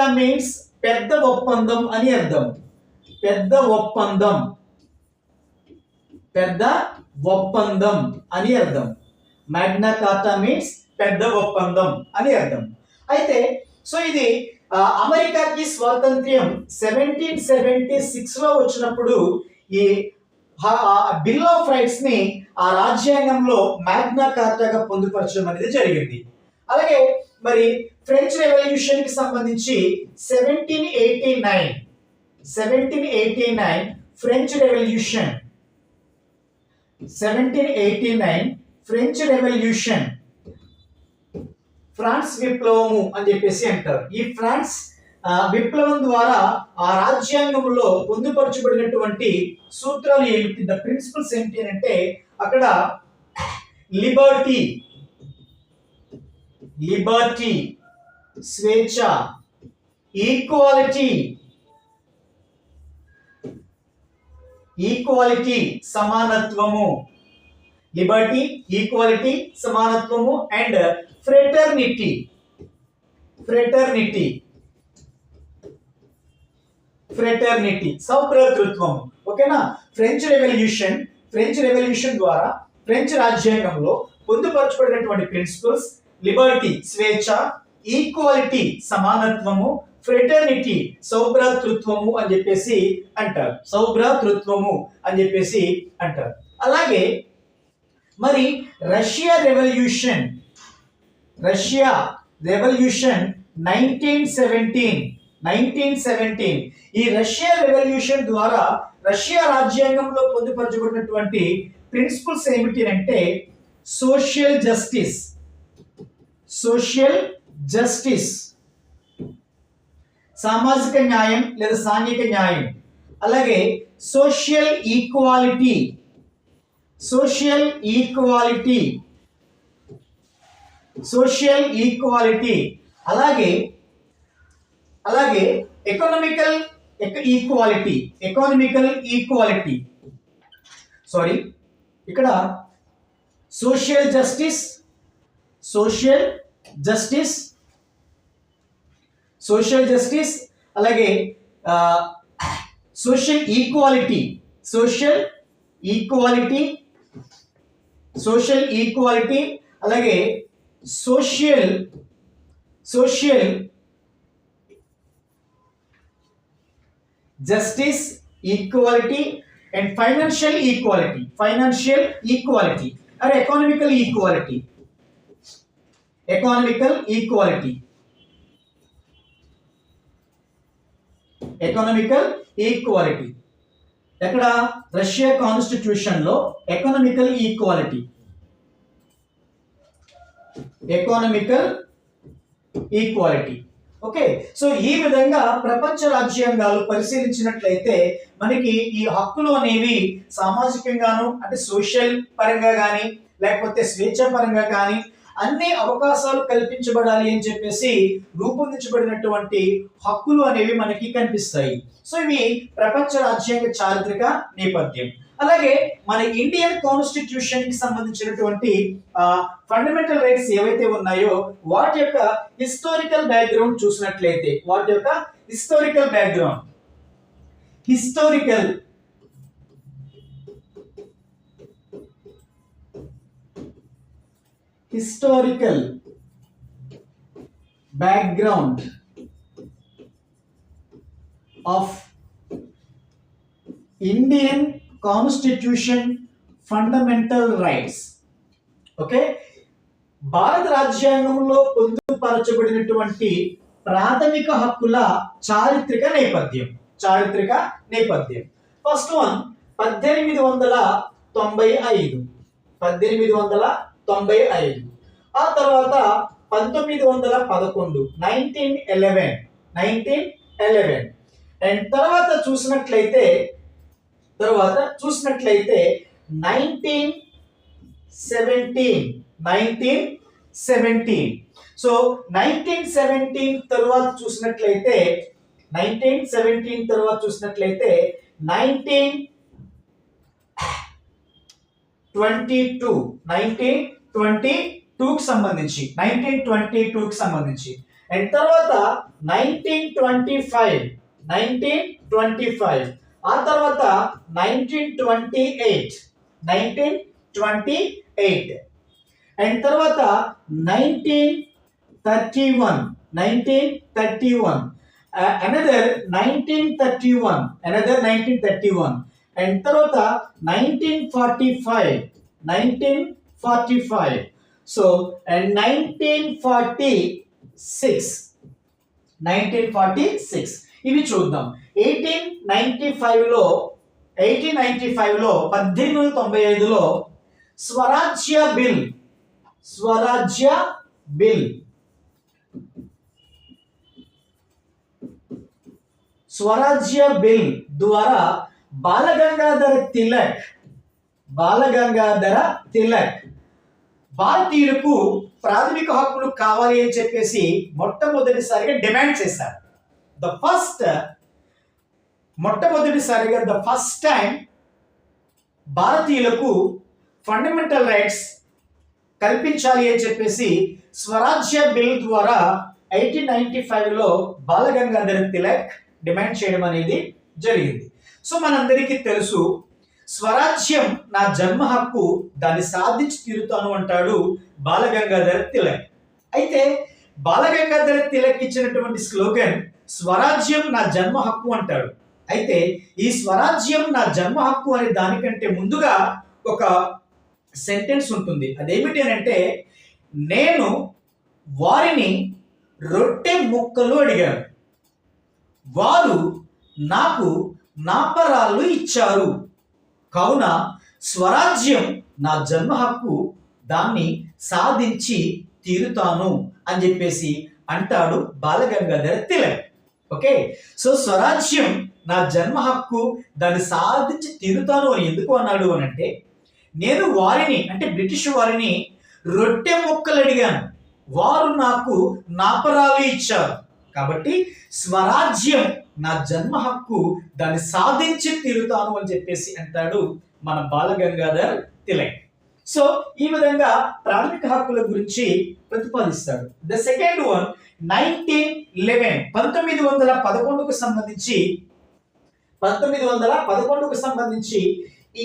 కార్టా means పెద్ద ఒప్పందం అని అర్థం. పెద్ద ఒప్పందం. పెద్ద ఒప్పందం అని అర్థం. మ్యాగ్నా కార్టా మీన్స్ పెద్ద ఒప్పందం అని అర్థం. అయితే సో ఇది ఆ, అమెరికాకి స్వాతంత్ర్యం సెవెంటీన్ సెవెంటీ సిక్స్లో వచ్చినప్పుడు ఈ బిల్ ఆఫ్ రైట్స్ని ఆ రాజ్యాంగంలో మ్యాగ్నా కార్టాగా పొందుపరచడం అనేది జరిగింది. అలాగే మరి ఫ్రెంచ్ రెవల్యూషన్కి సంబంధించి seventeen eighty nine seventeen eighty nine French revolution seventeen eighty nine French revolution France విప్లవము అని చెప్పేసి అంటారు. ఈ ఫ్రాన్స్ విప్లవం ద్వారా ఆ రాజ్యాంగంలో పొందుపరచబడినటువంటి సూత్రాలు ఏమిటి? ద ప్రిన్సిపల్స్ ఏంటి అని అంటే అక్కడ లిబర్టీ లిబర్టీ స్వేచ్ఛ ఈక్వాలిటీ ఈక్వాలిటీ సమానత్వము. లిబర్టీ ఈక్వాలిటీ సమానత్వము అండ్ ఫ్రెటర్నిటీ. ఫ్రెటర్నిటీ. ఫ్రెటర్నిటీ. సౌభ్రతృత్వం ఓకేనా? ఫ్రెంచ్ రెవల్యూషన్ ఫ్రెంచ్ రెవల్యూషన్ ద్వారా ఫ్రెంచ్ రాజ్యాంగంలో పొందుపరచబడినటువంటి ప్రిన్సిపల్స్ లిబర్టీ స్వేచ్ఛ ఈక్వాలిటీ సమానత్వము ఫ్రెటర్నిటీ సౌభ్రాతృత్వము అని చెప్పేసి అంటారు. సౌభ్రాతృత్వము అని చెప్పేసి అంటారు. అలాగే మరి Russia revolution Russia revolution nineteen seventeen nineteen seventeen ఈ రష్యా రెవల్యూషన్ ద్వారా రష్యా రాజ్యాంగంలో పొందుపరచబడినటువంటి ప్రిన్సిపల్స్ ఏమిటి అంటే సోషల్ జస్టిస్. Social justice. సామాజిక న్యాయం లేదా సాంఘిక న్యాయం. అలాగే social equality. Social equality. Social equality. అలాగే అలాగే economical equality. Economical equality. Sorry. ఇక్కడ social justice social justice social justice అలాగే social equality social equality social equality అలాగే social social justice equality and financial equality financial equality అరే economical equality economical equality economical equality ఎక్కడ? Russia కాన్స్టిట్యూషన్లో economical equality economical equality okay so ఈ విధంగా ప్రపంచ రాజ్యాంగాలు పరిశీలించినట్లయితే మనకి ఈ హక్కులు అనేవి సామాజికంగాను అంటే సోషల్ పరంగా కానీ లేకపోతే స్వేచ్ఛ పరంగా కానీ అన్ని అవకాశాలు కల్పించబడాలి అని చెప్పేసి రూపొందించబడినటువంటి హక్కులు అనేవి మనకి కనిపిస్తాయి. సో ఇవి ప్రపంచ రాజ్యాంగ చారిత్రక నేపథ్యం. అలాగే మన ఇండియన్ కాన్స్టిట్యూషన్కి సంబంధించినటువంటి ఫండమెంటల్ రైట్స్ ఏవైతే ఉన్నాయో వాటి యొక్క హిస్టారికల్ బ్యాక్గ్రౌండ్ చూసినట్లయితే వాటి యొక్క historical background historical historical background of Indian constitution fundamental rights okay భారత రాజ్యాంగంలో పొందుపరచబడినటువంటి ప్రాథమిక హక్కుల చారిత్రక నేపథ్యం. చారిత్రక నేపథ్యం. ఫస్ట్ వన్ పద్దెనిమిది వందల తొంభై ఐదు. పద్దెనిమిది వందల తొంభై ఐదు. ఆ తర్వాత పంతొమ్మిది వందల పదకొండు nineteen eleven nineteen eleven and తర్వాత చూసినట్లయితే తర్వాత చూసినట్లయితే nineteen seventeen nineteen seventeen so nineteen seventeen తర్వాత చూసినట్లయితే నైన్టీన్ సెవెంటీన్ తర్వాత చూసినట్లయితే nineteen twenty two nineteen twenty టూకి సంబంధించి నైన్టీన్ ట్వంటీ టూకి సంబంధించి. అండ్ తర్వాత nineteen twenty five nineteen twenty five ఆ తర్వాత nineteen twenty eight nineteen twenty eight and తర్వాత nineteen thirty one nineteen thirty one another nineteen thirty one another nineteen thirty one and తర్వాత nineteen forty five nineteen forty five so and nineteen forty six nineteen forty six ఇవి చూద్దాం. Eighteen ninety ఫైవ్లో eighteen ninety ఫైవ్లో పద్దెనిమిది వందల తొంభై ఐదులో స్వరాజ్య bill స్వరాజ్య bill. స్వరాజ్య bill ద్వారా బాలగంగాధర తిలక్ బాలగంగాధర తిలక్. భారతీయులకు ప్రాథమిక హక్కులు కావాలి అని చెప్పేసి మొట్టమొదటిసారిగా డిమాండ్ చేశారు. ద ఫస్ట్ మొట్టమొదటిసారిగా ద ఫస్ట్ టైం భారతీయులకు ఫండమెంటల్ రైట్స్ కల్పించాలి అని చెప్పేసి స్వరాజ్య బిల్ ద్వారా ఎయిటీన్ నైన్టీ ఫైవ్లో బాలగంగాధర తిలక్ డిమాండ్ చేయడం అనేది జరిగింది. సో మనందరికీ తెలుసు స్వరాజ్యం నా జన్మ హక్కు దాన్ని సాధించి తీరుతాను అంటాడు బాలగంగాధర తిలక్. అయితే బాలగంగాధర తిలక్ ఇచ్చినటువంటి స్లోగన్ స్వరాజ్యం నా జన్మ హక్కు అంటాడు. అయితే ఈ స్వరాజ్యం నా జన్మ హక్కు అనే దానికంటే ముందుగా ఒక సెంటెన్స్ ఉంటుంది. అదేమిటి అని అంటే నేను వారిని రొట్టె ముక్కలు అడిగాను. వారు నాకు నాపరాళ్ళు ఇచ్చారు. కావున స్వరాజ్యం నా జన్మ హక్కు దాన్ని సాధించి తీరుతాను అని చెప్పేసి అంటాడు బాలగంగాధర తిలక్. ఓకే? సో స్వరాజ్యం నా జన్మ హక్కు దాన్ని సాధించి తీరుతాను అని ఎందుకు అన్నాడు అని అంటే నేను వారిని అంటే బ్రిటిష్ వారిని రొట్టె ముక్కలు అడిగాను. వారు నాకు నాపరాలు ఇచ్చారు. కాబట్టి స్వరాజ్యం నా జన్మ హక్కు దాన్ని సాధించి తీరుతాను అని చెప్పేసి అంటాడు మన బాలగంగాధర్ తిలక్. సో ఈ విధంగా ప్రాథమిక హక్కుల గురించి ప్రతిపాదిస్తాడు. The second one nineteen eleven పంతొమ్మిది వందల పదకొండుకు సంబంధించి పంతొమ్మిది వందల పదకొండుకు సంబంధించి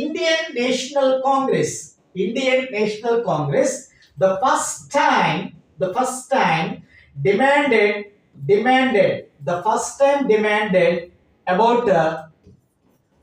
Indian National Congress Indian National Congress the first time the first time demanded demanded the first time demanded about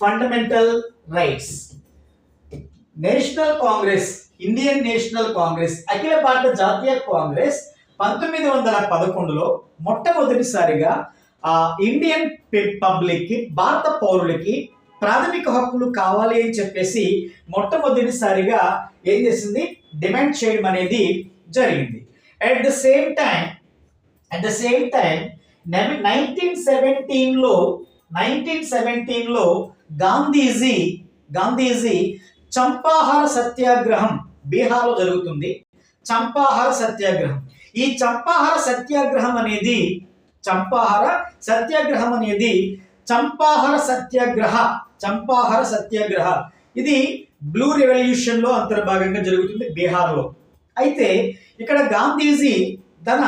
fundamental rights National Congress Indian National Congress అఖిల భారత జాతీయ కాంగ్రెస్ పంతొమ్మిది వందల పదకొండులో మొట్టమొదటిసారిగా ఆ ఇండియన్ పబ్లిక్కి భారత పౌరులకి ప్రాథమిక హక్కులు కావాలి అని చెప్పేసి మొట్టమొదటిసారిగా ఏం చేసింది? డిమాండ్ చేయడం అనేది జరిగింది. At the same time at the same time nineteen సెవెంటీన్లో నైన్టీన్ సెవెంటీన్లో గాంధీజీ గాంధీజీ చంపాహార సత్యాగ్రహం బీహార్లో జరుగుతుంది. చంపాహార సత్యాగ్రహం ఈ చంపాహార సత్యాగ్రహం అనేది చంపాహార సత్యాగ్రహం అనేది చంపాహార సత్యాగ్రహ చంపాహార సత్యాగ్రహ ఇది బ్లూ రెవల్యూషన్లో అంతర్భాగంగా జరుగుతుంది బీహార్లో అయితే ఇక్కడ గాంధీజీ తన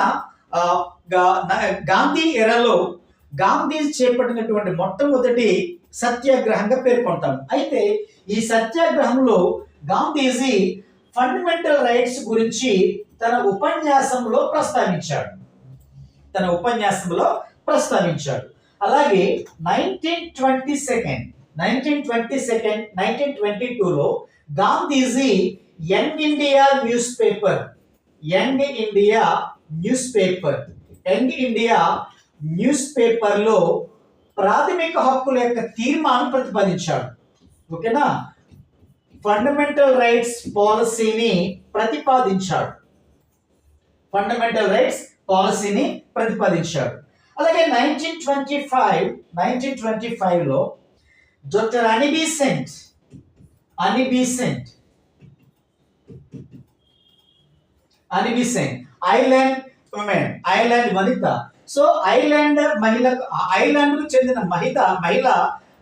గాంధీ ఎరలో గాంధీజీ చేపట్టినటువంటి మొట్టమొదటి సత్యాగ్రహంగా పేర్కొంటాం. అయితే ఈ సత్యాగ్రహంలో గాంధీజీ ఫండమెంటల్ రైట్స్ గురించి తన ఉపన్యాసంలో ప్రస్తావించాడు. తన ఉపన్యాసంలో ప్రస్తావించాడు. అలాగే nineteen twenty second nineteen twenty second nineteen twenty టూలో Gandhiji young India newspaper young India newspaper young India news పేపర్లో ప్రాథమిక హక్కుల యొక్క తీర్మానం ప్రతిపాదించాడు. ఓకేనా ఫండమెంటల్ రైట్స్ పాలసీని ప్రతిపాదించాడు. ఫండమెంటల్ రైట్స్ పాలసీని ప్రతిపాదించాడు. అలాగే nineteen twenty five nineteen twenty ఫైవ్లో doctor Annie Besant Annie Besant Annie Besant Ireland women Ireland వనిత. సో ఐలాండ్ మహిళ ఐలాండ్కు చెందిన మహిళ మహిళ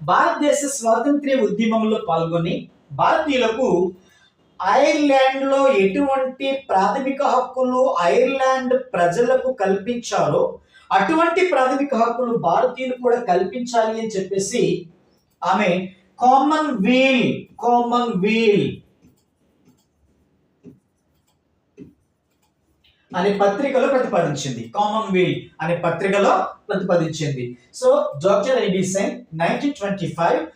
భారతదేశ స్వాతంత్ర్య ఉద్యమంలో పాల్గొని భారతీయులకు ఐర్లాండ్లో ఎటువంటి ప్రాథమిక హక్కులు ఐర్లాండ్ ప్రజలకు కల్పించారో అటువంటి ప్రాథమిక హక్కులు భారతీయులు కూడా కల్పించాలి అని చెప్పేసి ఆమె కామన్ వీల్ కామన్ వీల్ అనే పత్రికలో ప్రతిపాదించింది. కామన్ అనే పత్రికలో ప్రతిపాదించింది. So జార్జర్ Edison nineteen twenty five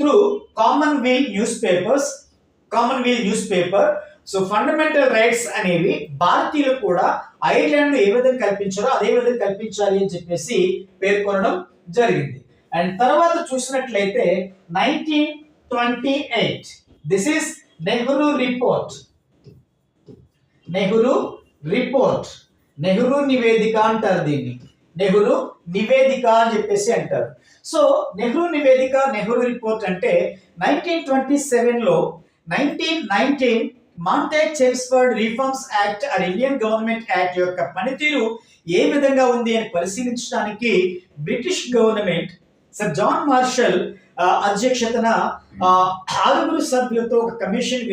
through common newspapers common weal newspaper so fundamental rights అనేవి భారతీయులు కూడా ఐర్లాండ్ ఏ విధంగా కల్పించారో అదే విధంగా కల్పించాలి అని చెప్పేసి పేర్కొనడం జరిగింది. అండ్ తర్వాత చూసినట్లయితే nineteen twenty eight this is Nehru report Nehru report. Nehru నివేదిక అంటారు దీన్ని. నెహ్రూ నివేదిక అని చెప్పేసి అంటారు. సో నెహ్రూ నివేదిక నెహ్రూ రిపోర్ట్ అంటే నైన్టీన్ ట్వంటీ సెవెన్లో nineteen nineteen Montagu Chelmsford reforms act or Indian government act యొక్క పనితీరు ఏ విధంగా ఉంది అని పరిశీలించడానికి British government sir John Marshall అధ్యక్షతన ఆరుగురు సభ్యులతో ఒక కమిషన్